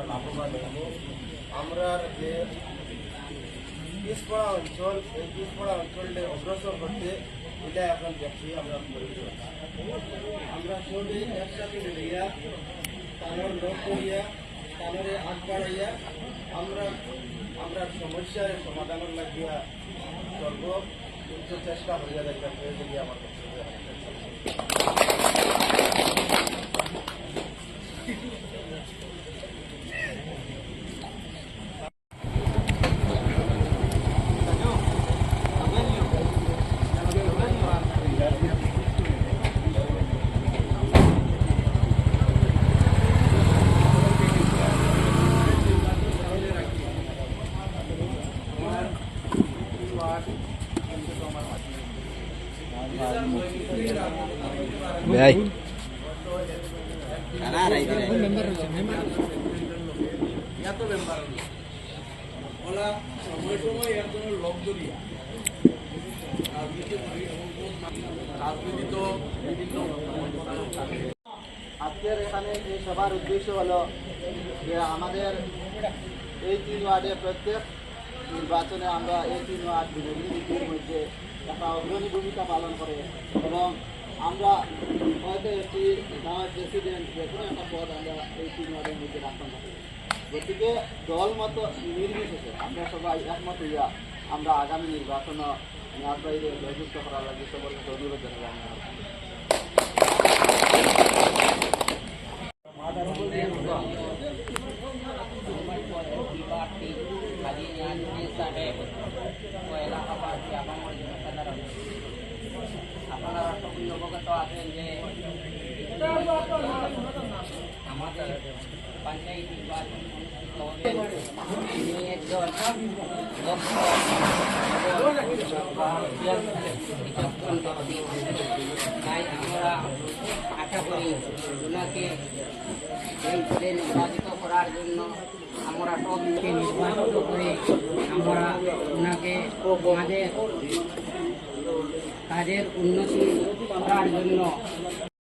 আমরা লাভবান হব। আমরা যে পিছপড়া অঞ্চল, এই পিছপড়া অঞ্চলটা অগ্রসর করতে এটা এখন দেখছি, আমরা আমরা সবাই একসাথে মিলিয়া তানোর লোক করিয়া তানোরে আগ বাড়াইয়া আমরা আমরা সমস্যার সমাধানের লাগিয়া সর্ব উচ্চ চেষ্টা হইয়া হয়ে যদি আমার বক্তব্য বিভিন্ন আজকের এখানে এই সভার উদ্দেশ্য হলো যে আমাদের এই তিন ওয়ার্ডে প্রত্যেক নির্বাচনে আমরা এই তিন ওয়ার্ড বিরোধীর মধ্যে একটা অগ্রণী ভূমিকা পালন করে এবং আমরা হয়তো একটি গাঁয়ের প্রেসিডেন্ট যে কোনো একটা পদ আমরা এই তিন ওয়ার্ডের মধ্যে রাখতাম গতিকে দল মতো নির্বিশেষে আমরা সবাই একমত হইয়া আমরা আগামী নির্বাচন মেয়াদ বাইরে জয়যুক্ত করার লাগে সবার কাছে অনুরোধ জানাই আমরা আপনারা সকলে অবগত আছেন যে আমাদের পঞ্চায়েত নির্বাচন। তাই আমরা আশা করি ওনাকে নির্বাচিত করার জন্য আমরা সবকে নির্বাচিত করে আমরা ওনাকে আমাদের কাজের উন্নতি করার জন্য